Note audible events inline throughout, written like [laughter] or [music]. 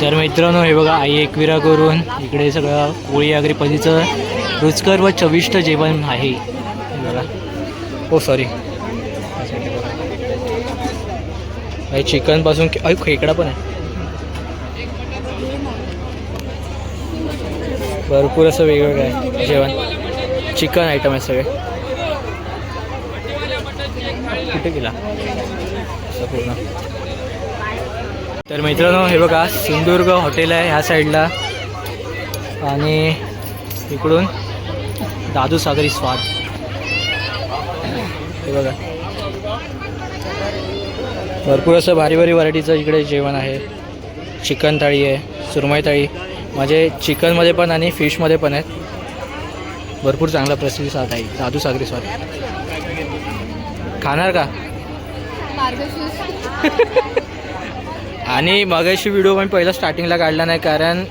तर मित्रांनो हे बघा आई एकविरा करून इकडे सगळं कोळी आगरी पदीचं रुचकर व चविष्ट जेवण आहे. बघा. हो सॉरी चिकनपासून अय खेकडा पण आहे. भरपूर असं वेगवेगळं आहे. जेवण. चिकन आयटम आहे सगळे. कुठे गेला? असं पूर्ण. तर मित्रांनो हे बघा सिंधुदुर्ग हॉटेल आहे ह्या साईडला. आणि इकडून दादू सागरी स्वाद. हे बघा. भरपूर असं भारी भारी व्हरायटीचं इकडे जेवण आहे. चिकन थाळी आहे सुरमई थाळी. म्हणजे चिकनमध्ये पण आणि फिशमध्ये पण आहेत. भरपूर चांगला प्रतिसाद आहे दादू सागरी स्वाद. खाणार का? [laughs] आणि मगाशी व्हिडिओ पण पहिला स्टार्टिंगला काढला नाही कारण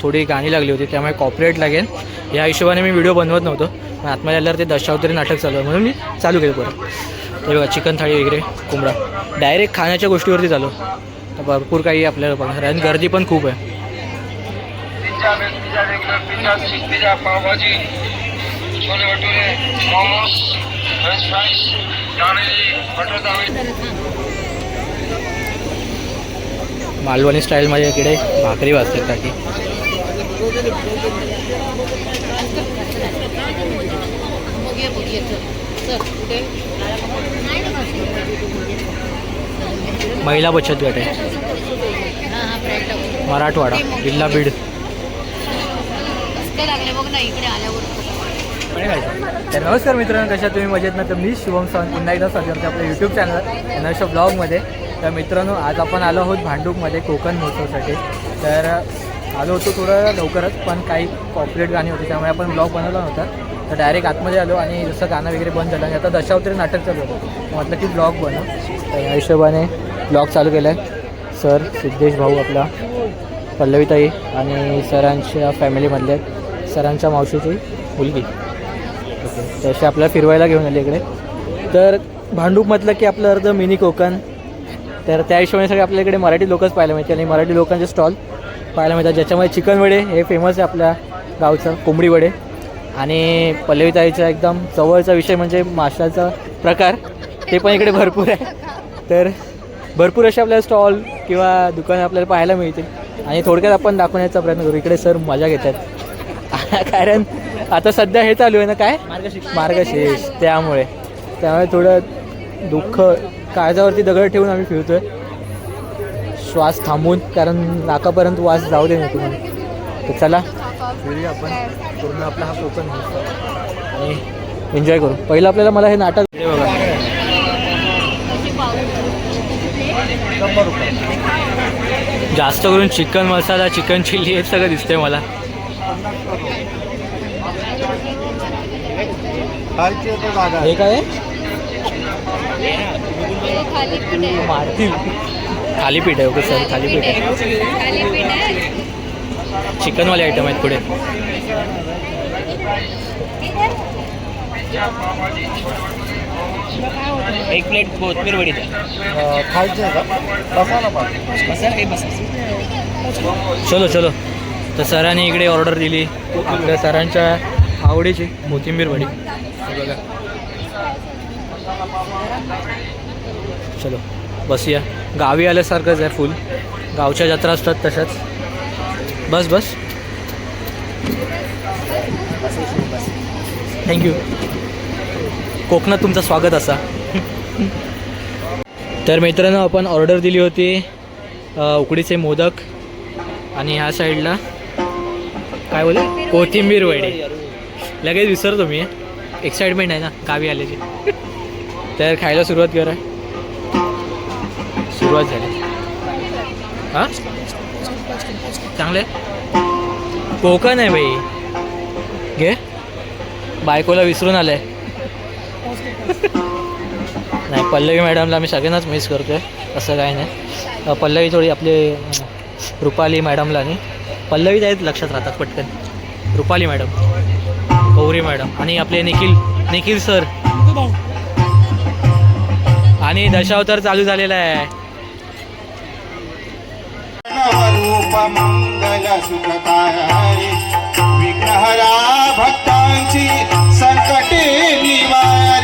थोडी गाणी लागली होती त्यामुळे कॉपरेट लागेल या हिशोबाने मी व्हिडिओ बनवत नव्हतो पण आतमध्ये आल्यावर ते दशावतरी नाटक चालू आहे म्हणून मी चालू केलं परत ते बघा चिकन थाळी वगैरे कोंबडा डायरेक्ट खाण्याच्या गोष्टीवरती चालू तर भरपूर काही आपल्याला बघणार आणि गर्दी पण खूप आहे पावभाजी छोले भटुरे मोमोज फ्रेंच फ्राईज मालवणी स्टाईलमध्ये इकडे भाकरी वाजते टाकी महिला बचत गट आहे. मराठवाडा जिल्हा बीड. लागले बघ तर नमस्कार मित्रांनो कशा तुम्ही मजेत ना? तर मी शुभम सावंत पुन्हा एकदा स्वागत आपल्या यूट्यूब चॅनल एनर्श ब्लॉगमध्ये तर मित्रांनो आज आपण आलो आहोत भांडूपमध्ये कोकण महोत्सवासाठी. तर आलो होतो थोडं लवकरच पण काही कॉपरेट गाणी होती त्यामुळे आपण ब्लॉग बनवला नव्हता. तर डायरेक्ट आतमध्ये आलो आणि जसं गाणं वगैरे बंद झालं आणि आता दशावतरी नाटक चालू होतं म्हटलं की ब्लॉग बनव. तर या हिशोबाने ब्लॉग चालू केला आहे सर सिद्धेश भाऊ आपला पल्लवीताई आणि सरांच्या फॅमिलीमधले सरांच्या मावशीची मुलगी. ओके तसे आपल्याला फिरवायला घेऊन आले इकडे. तर भांडूप म्हटलं की आपलं अर्ध मिनी कोकण. तर त्या हिशोबाने सगळे आपल्या इकडे मराठी लोकच पाहायला मिळते आणि मराठी लोकांचे स्टॉल पाहायला मिळतात. ज्याच्यामध्ये चिकन वडे हे फेमस आहे आपल्या गावचं कोंबडी वडे. आणि पल्लवीताईचा एकदम जवळचा विषय म्हणजे माशाचा प्रकार. ते पण इकडे भरपूर आहे. तर भरपूर असे आपल्याला स्टॉल किंवा दुकानं आपल्याला पाहायला मिळतील. आणि थोडक्यात आपण दाखवण्याचा प्रयत्न करू. इकडे सर मजा घेतात. [laughs] कारण आता सध्या हे चालू आहे ना काय? मार्गशीर्ष. त्यामुळे. त्यामुळे थोडं दुःख काळजावरती दगड ठेवून आम्ही फिरतोय. श्वास थांबून कारण नाकापर्यंत वास जाऊ दे नको म्हणून तर चला. फिरूया आपण. पूर्ण आपला हा कोकण आणि एन्जॉय करू. पहिलं आपल्याला मला हे नाटक बघा. जास्त करून चिकन मसाला चिकन चिल्ली हे सगळं दिसतंय मला. हे काय? मारतील. थालीपीठ आहे ओके सर थालीपीठ आहे. चिकनवाले आयटम आहेत पुढे. एक प्लेट कोथमीर वडी चलो चलो. तर सरांनी इकडे ऑर्डर दिली. आपल्या सरांच्या आवडीची कोथिंबीर वडी. बघा. चलो बसूया. गावी आल्यासारखंच आहे फुल गावच्या जत्रा असतात तशाच. बस बस. थँक्यू कोकणात तुमचं स्वागत असा. तर मित्रांनो आपण ऑर्डर दिली होती उकडीचे मोदक. आणि ह्या साईडला काय बोले कोथिंबीर वडे. लगेच विसरतो मी. एक्साइटमेंट आहे ना गावी आल्याची. तर खायला सुरुवात करा. सुरुवात झाली. हां? चांगलं आहे? कोकण आहे बाई. घे. बायकोला विसरून आलंय. नाही पल्लवी मॅडमला मी सगळ्यांनाच मिस करतोय. असं काय नाही. पल्लवी थोडी आपली रुपाली मॅडमला आणि पल्लवी आहेत लक्षात राहतात पटकन. रुपाली मॅडम गौरी मॅडम आणि आपले निखिल निखिल सर. आणि दशावतार चालू झालेला आहे. मंगल सुखकारी विघ्नहरा भक्तांची संकटे निवारी।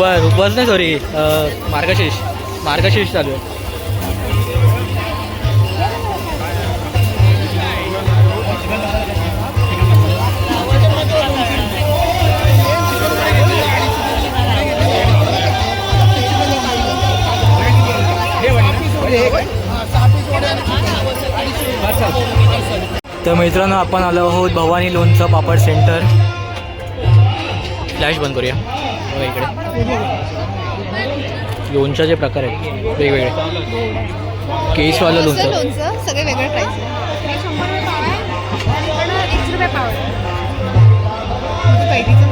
उपवास उपवास नाही सॉरी मार्गशीर्ष. मार्गशीर्ष चालू आहे. तर मित्रांनो आपण आलो आहोत भवानी लोणचं पापड सेंटर फ्लॅश बंद करूया. बघा इकडे. लोणच्याचे प्रकार आहेत वेगवेगळे. केसवालं लोणचं. सगळे वेगळे प्राईस एकशे रुपये पाव कैरीचं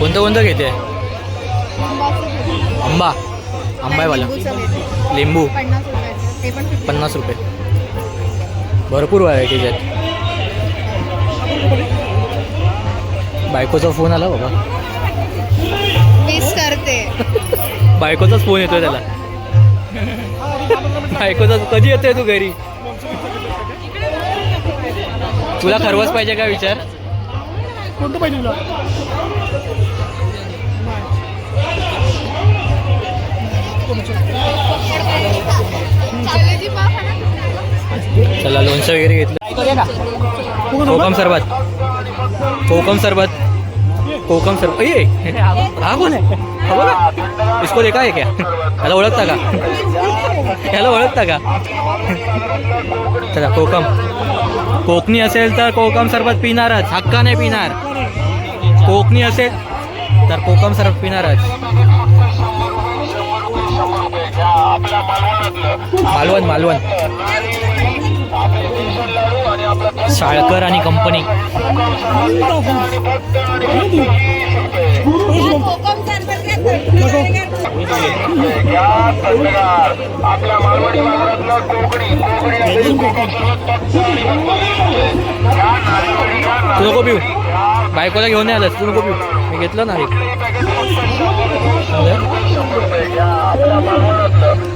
कोणतं कोणतं घेते. आंबा. आंबावाला लिंबू. पन्नास रुपयाचं. ते पण 50. पन्नास रुपये. भरपूर व्हरायटीज आहेत. बायकोचा फोन आला बाबा. मिस करते. बायकोचाच फोन येतोय त्याला. बायकोचा कधी येतोय तू घरी? तुला खरवच पाहिजे का विचार? पाव खा ना. चला लोणचं वगैरे घेतलं. कोकम सरबत. कोकम सरबत. कोकम सरबत ये हा कोण आहे? हा बघा इसको देखा आहे क्या? याला ओळखता का? याला ओळखता का? चला कोकम. कोकणी असेल तर कोकम सरबत पिणारच. हक्का नाही पिणार. कोकणी असेल तर कोकम सरबत पिणारच. मालवण मालवण शाळकर आणि कंपनी आपल्या मालवणी. कोकणी कोकणी पिऊ बायकोला घेऊन नाही आलास. तू नको पिऊ मी घेतलं ना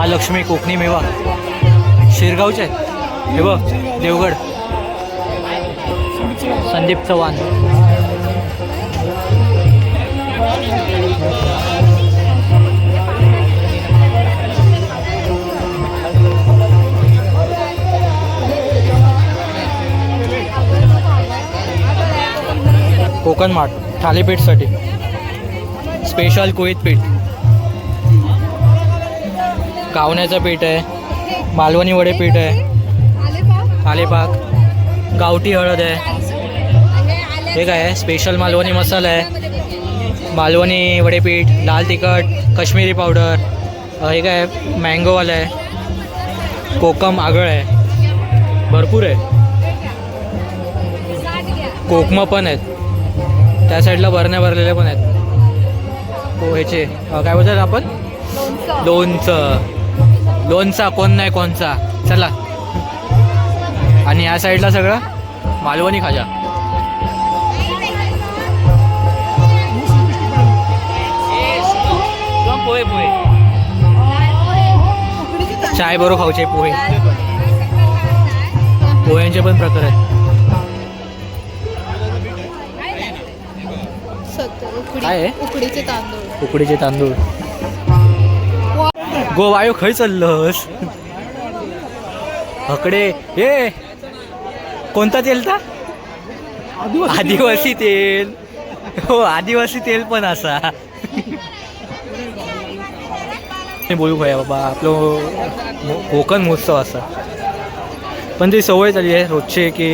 महालक्ष्मी कोकणी मेवा. शिरगावचे हे बघ देवगड. संदीप चव्हाण. कोकण माठ थालीपीठसाठी. स्पेशल कोळीत पीठ. कावण्याचं पीठ आहे. मालवणी वडे पीठ आहे. थालीपाक. गावठी हळद आहे. हे काय आहे? स्पेशल मालवणी मसाला आहे. मालवणी वडेपीठ लाल तिखट काश्मीरी पावडर हे काय आहे? मँगोवाला आहे. कोकम आगळ आहे. भरपूर आहे. कोकमं पण आहेत. त्या साईडला भरण्या भरलेल्या पण आहेत. हो ह्याचे. काय बोलतात आपण? लोणचं. लोणचा कोण नाही कोणचा. चला. आणि या साईडला सगळं मालवणी खाजा. पोहे पोहे. चाय बरोबर खाऊचे पोहे. पोह्यांचे पण प्रकार आहेत. काय आहे? उकडीचे तांदूळ. उकडीचे तांदूळ. गो वायो खय चाललंस? हकडे. ए कोणता तेल ता? आदिवासी तेल. हो आदिवासी तेल पण असा. बोलू भया बाबा आपलं कोकण महोत्सव असा. पण ती सवय झाली आहे रोजचे की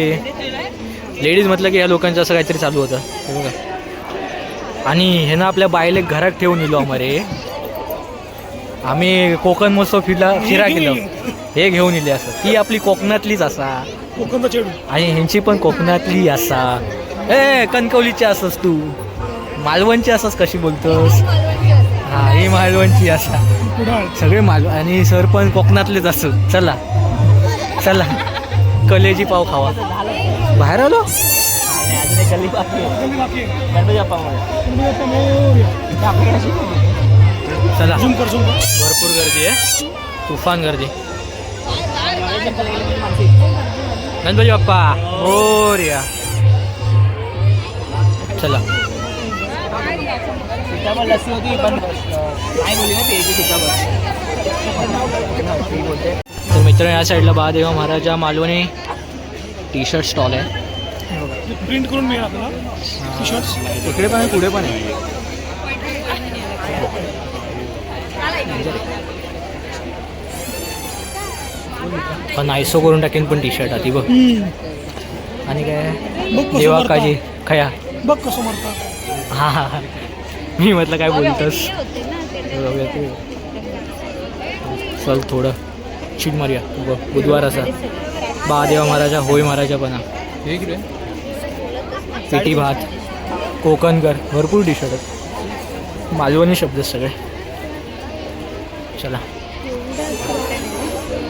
लेडीज म्हटलं की या लोकांचं असं काहीतरी चालू होतं. हे बघा. आणि हे ना आपल्या बायले घरात ठेवून इलो आम्हाला आम्ही कोकण महोत्सव फिरला फिरा गेलो. हे घेऊन इले असं. ती आपली कोकणातलीच असा. आणि ह्यांची पण कोकणातली असा. ए कणकवलीची असस तू. मालवणची असस कशी बोलतोस? हा ही मालवणची असा. सगळे मालव आणि सर पण कोकणातलेच असत चला. चला. कलेजी पाव खावा. बाहेर आलो? चला. भरपूर गर्दी आहे. तुफान गर्दी. गणपती बाप्पा. मोर्या चला. तर मित्र या साईडला Mahadeva Maharaja Malvani T shirt stall आहे. प्रिंट करून मिळेल आपल्याला. इकडे पण आहे पुढे पण आहे. पण आयसो करून टाकेन पण टी शर्ट ती बघ आणि काय? देवा मारता. काजी खया. बघ कसं मारतात हा हा हा. मी म्हटलं काय बोलतोस. चल थोडं. चिट मारूया. बघ बुधवार असा. महादेवा महाराजा होय महाराजा पण पिटी भात कोकणकर भरपूर टी शर्ट आहेत. मालवणी शब्द आहेत सगळे. चला.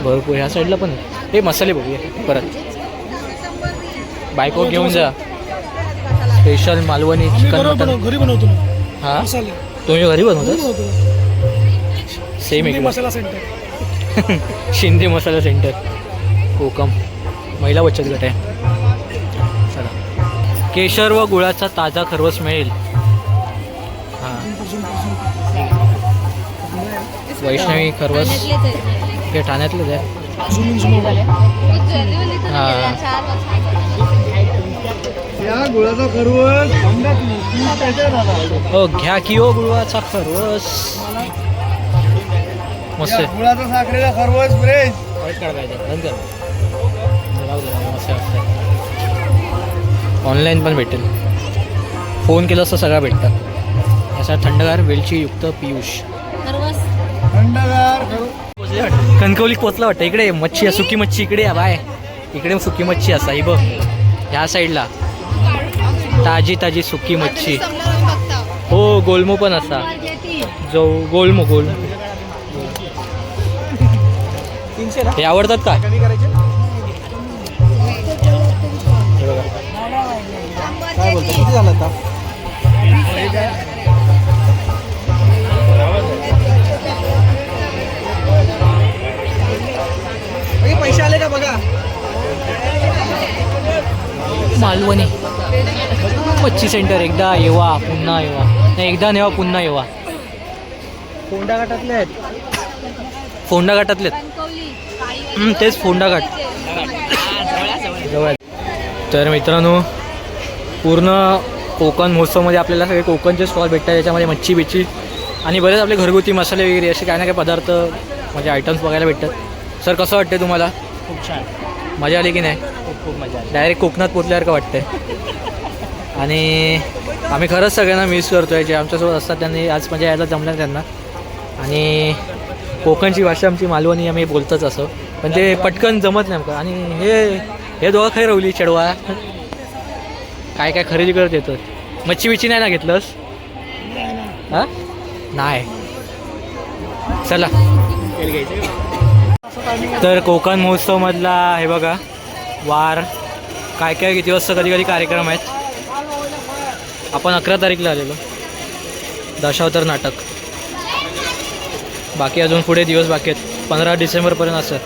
भरपूर ह्या साईडला पण. हे मसाले बघूया परत. बायको घेऊन जा. Special Malvani chicken mutton. घरी बनवतो हा? तुम्ही घरी बनवता? सेम एक मसाला सेंटर शिंदे मसाला सेंटर कोकम. महिला बचत गट आहे. चला. केशर व गुळाचा ताजा खरवस मिळेल. वैष्णवी खरवस. हे ठाण्यातलंच आहे हां. गुळाचा खरवस. हो घ्या की हो गुळवाचा खरवस. मस्त. गुळाचा साखरेचा खरवस ऑनलाईन पण भेटेल. फोन केलं तर सगळा भेटतात असा थंडगार वेलची युक्त पियुष. थंडगार कणकवली पोचला वाटतं. इकडे मच्छी आहे सुकी मच्छी इकडे आहे बाय. इकडे सुकी मच्छी असा ही बघ. ह्या साईडला. ताजी ताजी सुकी मच्छी. हो गोलमो पण असा. जो गोलमो गोलमो हे आवडतात का? हे बघा. काय बोलतो किती झालं आता? मालवणी. मच्छी सेंटर एकदा येवा पुन्हा येवा. नाही एकदा नेवा पुन्हा येवा. फोंडा घाटातले आहेत. फोंडा घाटातले आहेत तेच फोंडा घाट जवळ. तर मित्रांनो पूर्ण कोकण महोत्सवमध्ये आपल्याला सगळे कोकणचे स्टॉल भेटतात त्याच्यामध्ये मच्छी बिच्छी आणि बरेच आपले घरगुती मसाले वगैरे असे काही ना काही पदार्थ म्हणजे आयटम्स बघायला भेटतात. सर कसं वाटतं तुम्हाला? खूप छान. मजा आली की नाही? खूप मजा डायरेक्ट कोकणात पोचल्यासारखं वाटतंय? आणि आम्ही खरंच सगळ्यांना मिस करतोय जे आमच्यासोबत असतात त्यांनी आज म्हणजे यायला जमलं त्यांना. आणि कोकणची भाषा आमची मालवणी आम्ही बोलतच असो. पण ते पटकन जमत नाही आमचं आणि हे हे दोघं खै रवली चेडवा काय काय खरेदी करत येतो? मच्छी बिच्छी नाही ना घेतलंस? हां? नाही. चला. तर कोकण महोत्सवमधला हे बघा. वार काय काय किती वाजता कधी कधी कार्यक्रम आहेत. आपण अकरा तारीखला आलेलो. दशावतार नाटक. बाकी अजून पुढे दिवस बाकी आहेत. पंधरा डिसेंबरपर्यंत असं.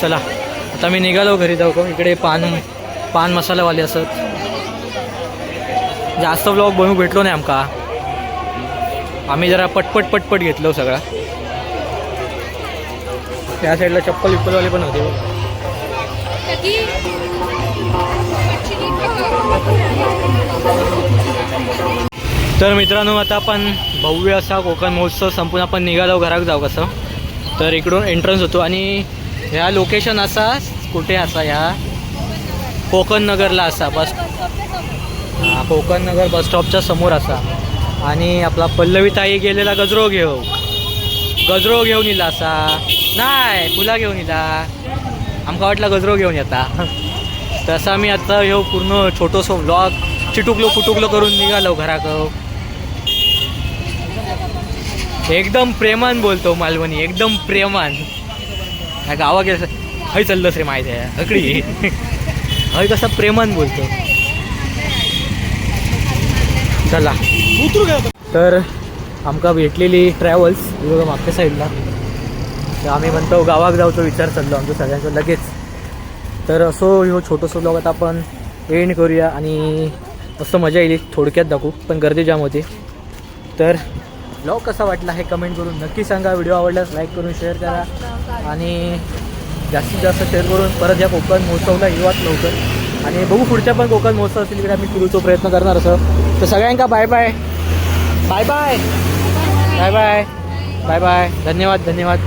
चला आता मी निघालो घरी जाऊ का? इकडे पान पान मसालावाले असत जास्त ब्लॉग बनवू भेटलो नाही आमका. आम्ही जरा पटपट पटपट घेतलो सगळा. त्या साईडला चप्पल विप्पलवाले पण होते. तर मित्रांनो आता आपण भव्य असा कोकण महोत्सव संपून आपण निघालो घरात जाऊ कसं. तर इकडून एंट्रन्स होतो आणि ह्या लोकेशन असा कुठे असा ह्या कोकण नगरला असा बस हा, कोकण नगर बस स्टॉपच्या समोर असा. आणि आपला पल्लवी ताई गेलेला गजरो घेऊ. गजरो घेऊन येला असा. नाही फुला घेऊन येला आमका वाटला गजरो घेऊन येता. [laughs] तसा मी आता ह्यो पूर्ण छोटोसो ब्लॉग चिटुकलो फुटुकलो करून निघालो घराकडं. एकदम प्रेमान बोलतो मालवणी एकदम प्रेमान. ह्या गावा गेलं हय चाललंच रे माहिती आहे हकडी. हय कसा प्रेमान बोलतो. चला. तर आमका भेटलेली ट्रॅव्हल्स मागच्या साईडला तर आम्ही म्हणतो गावाक जाऊचो विचार चाललो आमचं सगळ्यांचं लगेच. तर असो ह्यो छोटंसं ब्लॉग आता आपण एंड करूया आणि असं मजा येईल थोडक्यात दाखवू पण गर्दी जाम होती. तर ब्लॉग कसा वाटला हे कमेंट करून नक्की सांगा. व्हिडिओ आवडल्यास लाईक करून शेअर करा आणि जास्तीत जास्त शेअर करून परत या कोकण महोत्सवला येवाच लवकर. आणि बघू पुढच्या पण कोकण महोत्सव असेल तिकडे आम्ही फिरूचो प्रयत्न करणार असं. तर सगळ्यांका bye bye bye bye bye bye bye bye धन्यवाद धन्यवाद.